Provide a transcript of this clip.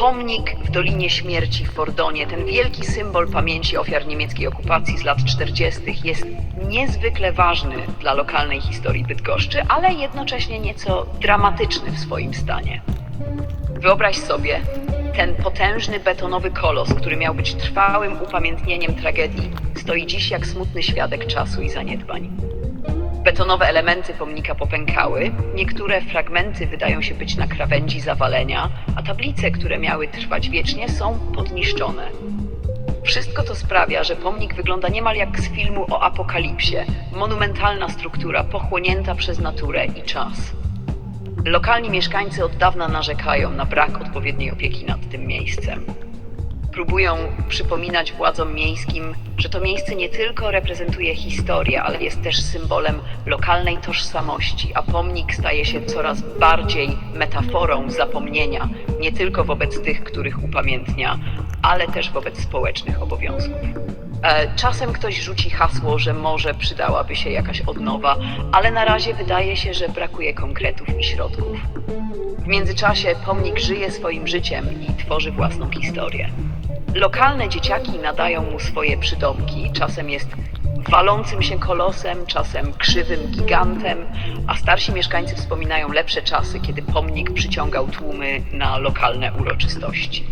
Pomnik w Dolinie Śmierci w Fordonie, ten wielki symbol pamięci ofiar niemieckiej okupacji z lat 40., jest niezwykle ważny dla lokalnej historii Bydgoszczy, ale jednocześnie nieco dramatyczny w swoim stanie. Wyobraź sobie, ten potężny betonowy kolos, który miał być trwałym upamiętnieniem tragedii, stoi dziś jak smutny świadek czasu i zaniedbań. Betonowe elementy pomnika popękały, niektóre fragmenty wydają się być na krawędzi zawalenia, a tablice, które miały trwać wiecznie, są podniszczone. Wszystko to sprawia, że pomnik wygląda niemal jak z filmu o apokalipsie. Monumentalna struktura pochłonięta przez naturę i czas. Lokalni mieszkańcy od dawna narzekają na brak odpowiedniej opieki nad tym miejscem. Próbują przypominać władzom miejskim, że to miejsce nie tylko reprezentuje historię, ale jest też symbolem lokalnej tożsamości, a pomnik staje się coraz bardziej metaforą zapomnienia, nie tylko wobec tych, których upamiętnia, ale też wobec społecznych obowiązków. E, Czasem ktoś rzuci hasło, że może przydałaby się jakaś odnowa, ale na razie wydaje się, że brakuje konkretów i środków. W międzyczasie pomnik żyje swoim życiem i tworzy własną historię. Lokalne dzieciaki nadają mu swoje przydomki. Czasem jest walącym się kolosem, czasem krzywym gigantem, a starsi mieszkańcy wspominają lepsze czasy, kiedy pomnik przyciągał tłumy na lokalne uroczystości.